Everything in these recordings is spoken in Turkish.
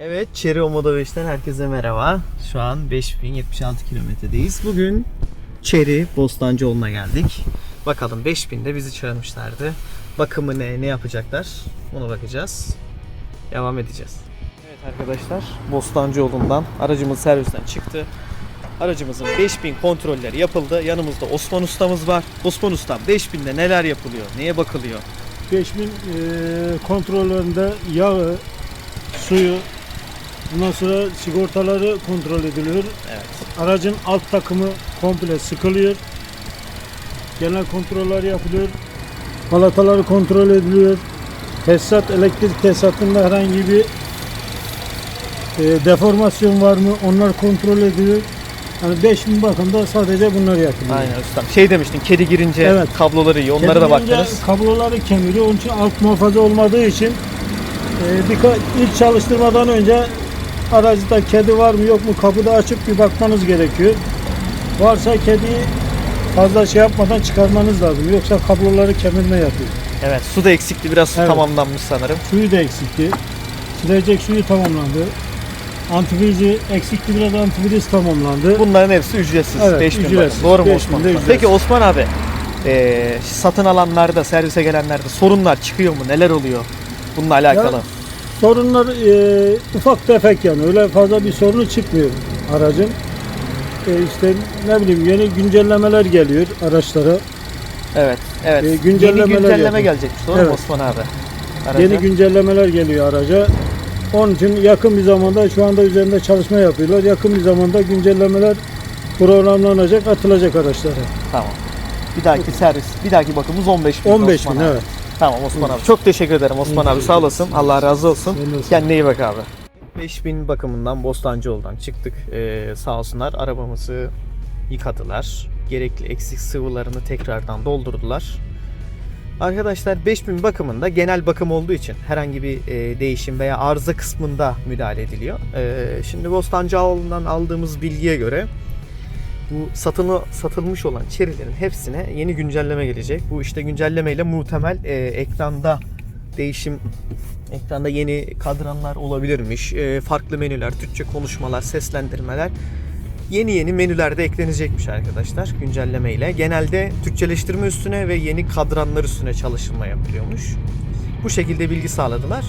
Evet, Cherry Omoda 5'ten herkese merhaba. Şu an 5076 kilometredeyiz. Bugün Cherry Bostancıoğlu'na geldik. Bakalım 5000'de bizi çağırmışlardı. Bakımı ne, ne yapacaklar? Ona bakacağız. Devam edeceğiz. Evet arkadaşlar, Bostancıoğlu'ndan aracımız servisten çıktı. Aracımızın 5000 kontrolleri yapıldı. Yanımızda Osman ustamız var. Osman ustam 5000'de neler yapılıyor? Neye bakılıyor? 5000 e, kontrollerinde yağı, suyu, bundan sonra sigortaları kontrol ediliyor. Evet. Aracın alt takımı komple sıkılıyor. Genel kontroller yapılıyor. Balataları kontrol ediliyor. Tesisat, elektrik tesisatında herhangi bir e, deformasyon var mı? Onlar kontrol ediliyor. Yani 5000 bakımda sadece bunlar yapılıyor. Aynen ustam. Şey demiştin, kedi girince Evet. kabloları iyi. Onlara da Kendilerince baktınız. Kabloları kemiriyor. Onun için alt muhafaza olmadığı için e, birkaç ilk çalıştırmadan önce aracıda kedi var mı yok mu kapıda açıp bir bakmanız gerekiyor. Varsa kediyi fazla şey yapmadan çıkarmanız lazım. Yoksa kabloları kemirme yapıyor. Evet, su da eksikti. Biraz su Evet. tamamlanmış sanırım. Suyu da eksikti. Silecek suyu tamamlandı. Antifrizi eksikti biraz antifriz tamamlandı. Bunların hepsi ücretsiz. Evet, 5000 ücretsiz. Doğru mu 5000 Osman? ücretsiz. Peki Osman abi, eee, satın alanlarda, servise gelenlerde sorunlar çıkıyor mu? Neler oluyor? Bununla alakalı. Sorunlar e, ufak tefek yani öyle fazla bir sorunu çıkmıyor aracın. E, işte ne bileyim yeni güncellemeler geliyor araçlara. Evet, evet. Yeni güncellemeler güncelleme yapın. gelecekmiş. Doğru mu Evet. Osman abi? Araca. Yeni güncellemeler geliyor araca. Onun için yakın bir zamanda şu anda üzerinde çalışma yapıyorlar. Yakın bir zamanda güncellemeler programlanacak, atılacak araçlara. Tamam. Bir dahaki servis, bir dahaki bakımımız 15 bin. 15 Osman bin evet. Tamam Osman abi. Çok teşekkür ederim Osman abi. Sağ olasın. Allah razı olsun. Kendine iyi bak abi. 5000 bakımından Bostancıoğlu'dan çıktık. Ee, sağ olsunlar arabamızı yıkadılar. Gerekli eksik sıvılarını tekrardan doldurdular. Arkadaşlar 5000 bakımında genel bakım olduğu için herhangi bir e, değişim veya arıza kısmında müdahale ediliyor. E, şimdi Bostancıoğlu'ndan aldığımız bilgiye göre bu satılı, satılmış olan çerilerin hepsine yeni güncelleme gelecek. Bu işte güncellemeyle muhtemel e, ekranda değişim Ekranda yeni kadranlar olabilirmiş. e, farklı menüler, Türkçe konuşmalar, seslendirmeler. Yeni yeni menüler de eklenecekmiş arkadaşlar güncelleme ile. Genelde Türkçeleştirme üstüne ve yeni kadranlar üstüne çalışılma yapılıyormuş. Bu şekilde bilgi sağladılar.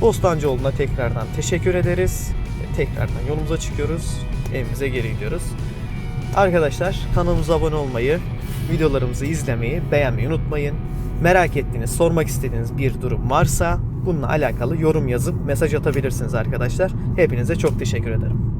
Bostancıoğlu'na tekrardan teşekkür ederiz. Tekrardan yolumuza çıkıyoruz. Evimize geri gidiyoruz. Arkadaşlar kanalımıza abone olmayı, videolarımızı izlemeyi, beğenmeyi unutmayın. Merak ettiğiniz, sormak istediğiniz bir durum varsa bununla alakalı yorum yazıp mesaj atabilirsiniz arkadaşlar. Hepinize çok teşekkür ederim.